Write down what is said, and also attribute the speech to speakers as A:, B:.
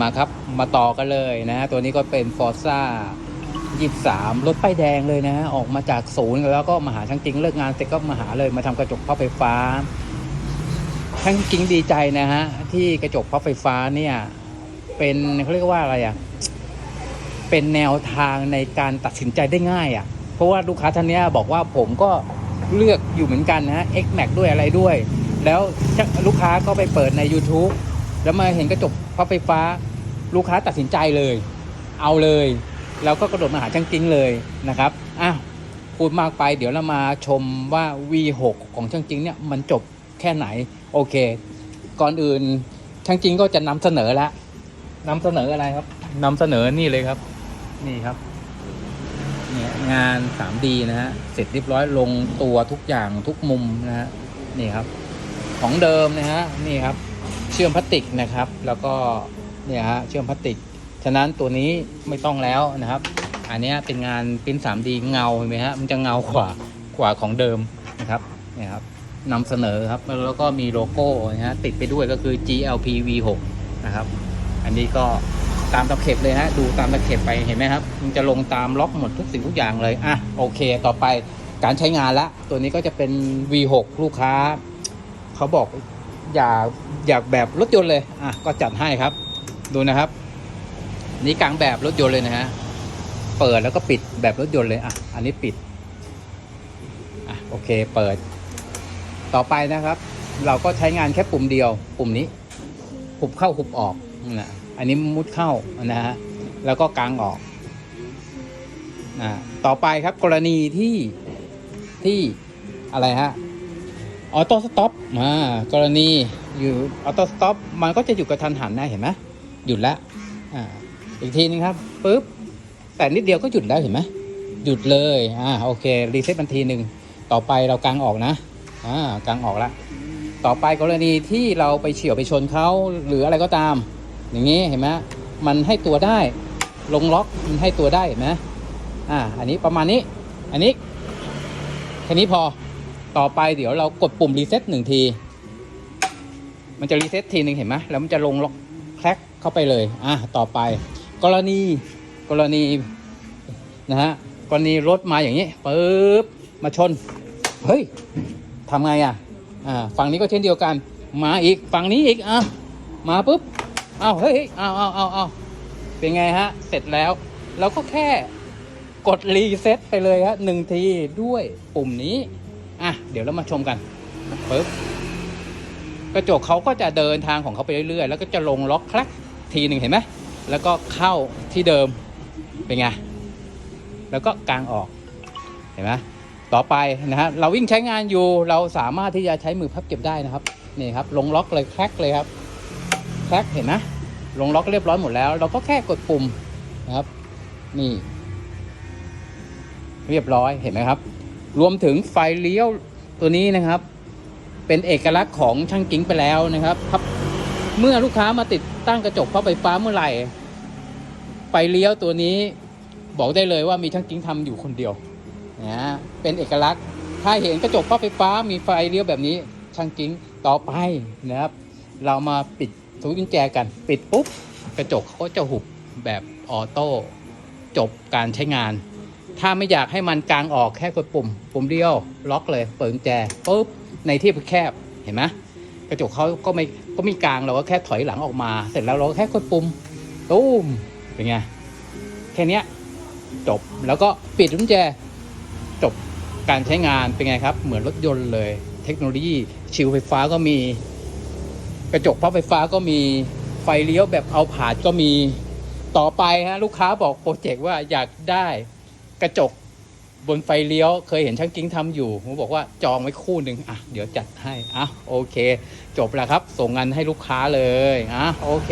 A: มาครับ มาต่อกันเลยนะ ตัวนี้ก็เป็น Forza 23 รถป้ายแดงเลยนะ ออกมาจากศูนย์แล้วก็มาหาช่างจริงเลิกงานเสร็จก็มาหาเลยมาทำกระจกพับไฟฟ้าช่างจริงดีใจนะฮะ ที่กระจกพับไฟฟ้าเนี่ย เป็นเขาเรียกว่าอะไรอะ เป็นแนวทางในการตัดสินใจได้ง่ายอะ เพราะว่าลูกค้าท่านนี้บอกว่าผมก็เลือกอยู่เหมือนกันนะฮะ X Max ด้วยอะไรด้วย แล้วลูกค้าก็ไปเปิดใน YouTube แล้วมาเห็นกระจกพับไฟฟ้า ลูกค้าตัดสินใจเลย เอาเลย แล้วก็กระโดดมาหาช่างจริงเลยนะครับอ้าวพูดมากไป เดี๋ยวเรามาชมว่า V6 ของช่างจริงเนี่ยมันจบแค่ไหน โอเค ก่อนอื่นช่างจริงก็จะนำเสนอละนำเสนออะไรครับนำเสนอนี่เลยครับ นี่ครับเนี่ยงาน 3D นะฮะเสร็จเรียบร้อยลงตัวทุกอย่างทุกมุมนะฮะนี่ครับ ของเดิมนะฮะนี่ครับ เชื่อมพลาสติกนะครับ แล้วก็ เนี่ยฮะเชื่อมพลาสติก ฉะนั้นตัวนี้ไม่ต้องแล้วนะครับ อันนี้เป็นงานปริ้น 3D เงาเห็นไหมฮะมันจะเงากว่ากว่าของเดิมนะครับเนี่ยครับนำเสนอครับแล้วก็มีโลโก้นะฮะติดไปด้วยก็คือ GLP V6 นะครับ อันนี้ก็ตามตะเข็บเลยฮะดูตามตะเข็บไปเห็นไหมครับ มันจะลงตามล็อกหมดทุกสิ่งทุกอย่างเลยอะโอเค ต่อไปการใช้งานละ ตัวนี้ก็จะเป็น V6 ลูกค้า เขาบอกอยากอยากแบบรถยนต์เลยอะก็จัดให้ครับ ดูนะครับ นี่กลางแบบรถยนต์เลยนะฮะ เปิดแล้วก็ปิดแบบรถยนต์เลยอะ อันนี้ปิด อะโอเคเปิด ต่อไปนะครับ เราก็ใช้งานแค่ปุ่มเดียว ปุ่มนี้ หุบเข้าหุบออกนะอันนี้มุดเข้านะฮะ แล้วก็กางออกนะต่อไปครับกรณีที่ที่อะไรฮะออโต้สต็อปมากรณีอยู่ออโต้สต็อปมันก็จะอยู่กับทันหันนะเห็นไหม หยุดแล้วอ่าอีกทีนึงครับปุ๊บแต่นิดเดียวก็หยุดแล้วเห็นไหมหยุดเลยอ่าโอเครีเซ็ตบันทีหนึ่งต่อไปเรากางออกนะอ่ากางออกแล้วต่อไปกรณีที่เราไปเฉี่ยวไปชนเขาหรืออะไรก็ตาม อย่างนี้เห็นไหมมันให้ตัวได้ลงล็อกมันให้ตัวได้เห็นไหมอ่าอันนี้ประมาณนี้ อันนี้แค่นี้พอต่อไปเดี๋ยวเรากดปุ่มรีเซ็ตหนึ่งที มันจะรีเซ็ตทีหนึ่งเห็นไหมแล้วมันจะลงล็อก เข้าไปเลย อะ ต่อไป กรณีกรณีนะฮะกรณีรถมาอย่างนี้ปึ๊บมาชน เฮ้ยทำไงอะอ่าฝั่งนี้ก็เช่นเดียวกัน มาอีกฝั่งนี้อีกอะมาปุ๊บเอาเฮ้ยเอาวอ้าวอ้าวอ้าเป็นไงฮะ เสร็จแล้วเราก็แค่กดรีเซ็ตไปเลยฮะหนึ่งทีด้วยปุ่มนี้ อะ เดี๋ยวเรามาชมกันปึ๊บกระจกเขาก็จะเดินทางของเขาไปเรื่อยๆ แล้วก็จะลงล็อกคลัก ทีหนึ่งเห็นไหมแล้วก็เข้าที่เดิมเป็นไงแล้วก็กางออกเห็นไหมต่อไปนะฮะเราวิ่งใช้งานอยู่เราสามารถที่จะใช้มือพับเก็บได้นะครับนี่ครับลงล็อกเลยแคลกเลยครับแคลกเห็นไหมลงล็อกเรียบร้อยหมดแล้ว เราก็แค่กดปุ่มนะครับ นี่ เรียบร้อยเห็นไหมครับ รวมถึงไฟเลี้ยวตัวนี้นะครับ เป็นเอกลักษณ์ของช่างกิ้งไปแล้วนะครับครับ เมื่อลูกค้ามาติดตั้งกระจกเพับไฟฟ้าเมื่อไหร่ไฟเลี้ยวตัวนี้บอกได้เลยว่ามีช่างกิ้งทำอยู่คนเดียวนะเป็นเอกลักษณ์ ถ้าเห็นกระจกพับไฟฟ้ามีไฟเลี้ยวแบบนี้ช่างกิ้งต่อไปนะครับ เรามาปิดสวิตช์กุญแจกัน ปิดปุ๊บกระจกเขาก็จะหุบแบบออโต้จบการใช้งาน ถ้าไม่อยากให้มันกลางออกแค่กดปุ่ม ปุ่มเดียวล็อกเลย เปิดกุญแจปุ๊บในที่แคบเห็นไหม กระจกเขาก็ไม่ก็ไมีกลางเราก็แค่ถอยหลังออกมา เสร็จแล้วเราก็แค่กดปุ่มตุ้มเป็นไงแค่เนี้ยจบแล้วก็ปิดกุญแจจบการใช้งานเป็นไงครับ เหมือนรถยนต์เลย เทคโนโลยีชิวไฟฟ้าก็มี กระจกพับไฟฟ้าก็มีไฟเลี้ยวแบบเอาผาดก็มีต่อไปฮะลูกค้าบอกโปรเจกต์ว่าอยากได้กระจก บนไฟเลี้ยวเคยเห็นช่างกิ้งทำอยู่ ผมบอกว่าจองไว้คู่หนึ่งอะ เดี๋ยวจัดให้อะโอเค จบแล้วครับ ส่งงานให้ลูกค้าเลยอะโอเค